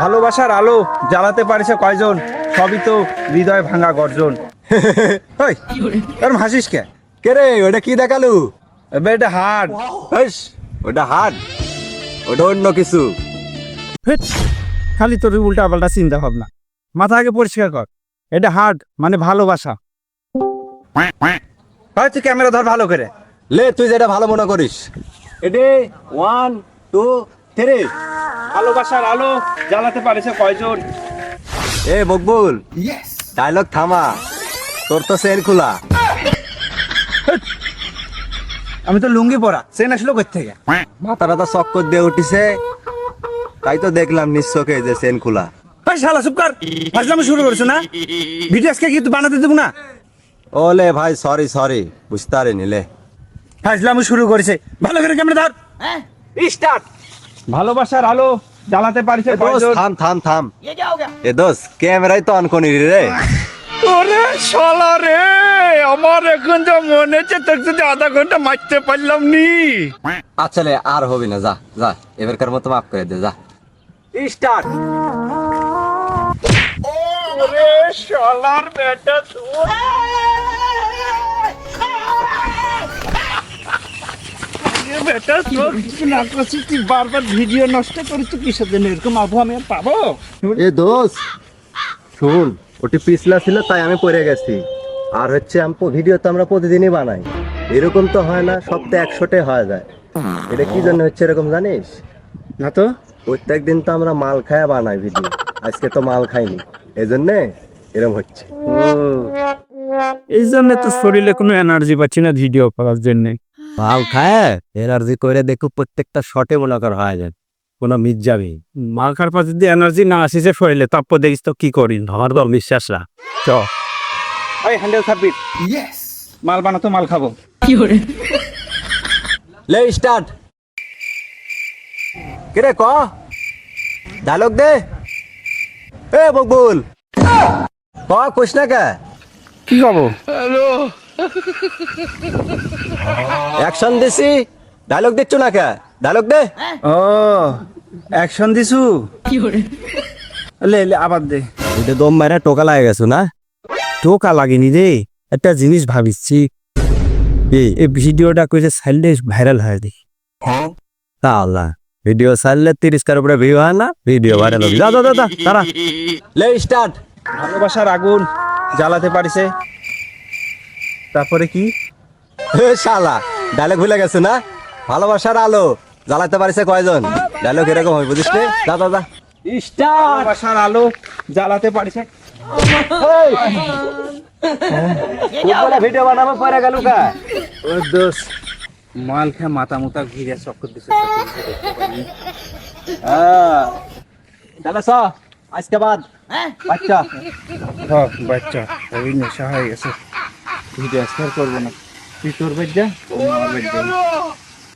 ভালোবাসার আলো জ্বালাতে পারিছে কয়জন? সবই তো হৃদয় ভাঙা গর্জন। ওই এরম হাসিস কে? কে রে ওটা কি দেখালু? এটা হার্ড হেস, ওটা হাট ওটা অন্য কিছু। খালি তোর উল্টা পাল্টা চিন্তা ভাবনা। মাথা আগে পরিষ্কার কর এটা হার্ড মানে ভালোবাসা। হয় তুই ক্যামেরা ধর ভালো করে। লে তুই যেটা ভালো মনে করিস। এডে ওয়ান টু থ্রি ভালোবাসার আলো জ্বালাতে পারিছে কয়জন? এ মকবুল। ডায়লগ থামা। তোর তো সেন খোলা। আমি তো লুঙ্গি পরা সেন আসলো কোথা থেকে? মাথাটা তো চক্কর দিয়ে উঠিছে। তাই তো দেখলাম নিশ্চকে যে সেন খোলা। ভাই শালা চুপ কর। ফাজলামি শুরু করেছ না? ভিডিও আজকে কি তুই বানাতে দেবো না? ওলে ভাই সরি সরি বুঝতে পারি নিলে ফাজলামি শুরু করেছে। ভালো করে ক্যামেরা ধর। স্টার্ট ভালোবাসার আলো জ্বালাতে পারিছে কয়জন থাম থাম থাম। এ দোস্ত ক্যামেরাই তো অন করি রে। ওরে শালা রে আমার এখন যা মনে হচ্ছে তোর যদি আধা ঘণ্টা মারতে পারলাম নি। আচ্ছা লে আর হবে না যা যা এবারকার মতো মাফ করে দে যা। স্টার্ট ওরে শালার বেটা তোর এ বেটা তোর কিছু না করছিস তুই বারবার ভিডিও নষ্ট করিস কিসের জন্য? এরকম আমি আর পাবো? এ দোস্ত শুন ওটি পিছলা ছিল তাই আমি পড়ে গেছি। আর হচ্ছে আমি ভিডিও তো আমরা প্রতিদিনই বানাই। এরকম তো হয় না সপ্তাহে একশোটে হয়ে যায়। এটা কি জন্য হচ্ছে এরকম জানিস? না তো। প্রত্যেক দিন তো আমরা মাল খায়া বানাই ভিডিও। আজকে তো মাল খাইনি। এই জন্যে এরকম হচ্ছে। এই জন্য তো শরীরে কোনো এনার্জি পাচ্ছি না ভিডিও করার জন্য। মাল খায় এনার্জি করে দেখো প্রত্যেকটা শটে মনে কর হয় যায় কোনো মিট যাবে মাল খার পর যদি এনার্জি না আসিছে শরীরে তারপর দেখিস তো কি করি? আমার তো বিশ্বাস না চ। ওই হ্যান্ডেল সাবমিট মাল বানাতো মাল খাব। লে স্টার্ট কিরে ক? ডায়লগ দে। এ বকবুল ক কোশ না কে? কি খাব অ্যাকশন দিছি। ডায়লগ দিচ্ছ না কে? ডায়লগ দে। ও অ্যাকশন দিছু? লে লে আবার দে। এটা দম মারা টোকা লাগে গেছো না? টোকা লাগেনি রে। একটা জিনিস ভাবিছি এই ভিডিওটা কইছে সাইলে ভাইরাল হয়ে দেখি। তা আল্লাহ। ভিডিও ছাড়লে তিরিশ কার উপরে ভিউ হয় না? ভিডিও ভাইরাল হবে। যা, যা তারা লে স্টার্ট ভালোবাসার আগুন জ্বালাতে পারিছে। তারপরে কি? হে শালা ডায়লগ ভুলে গেছে না? ভালোবাসার আলো জ্বালাতে পারিছে কয়জন? ডায়লগ এরকম হয় বুঝিস নে? যা যা ভালোবাসার আলো জ্বালাতে পারিছে। ভিডিও বানাবো পরে গেল কা ও দোষ মাল খেয়ে মাথা মুতা ঘিরে চক্কর দিছে। তাহলে স আজকে বাদ। বাচ্চা। হ্যাঁ বাচ্চা। ওই নেশা হয়ে গেছে। ভিডিও আর করব না। তুই তোর বাজ্যা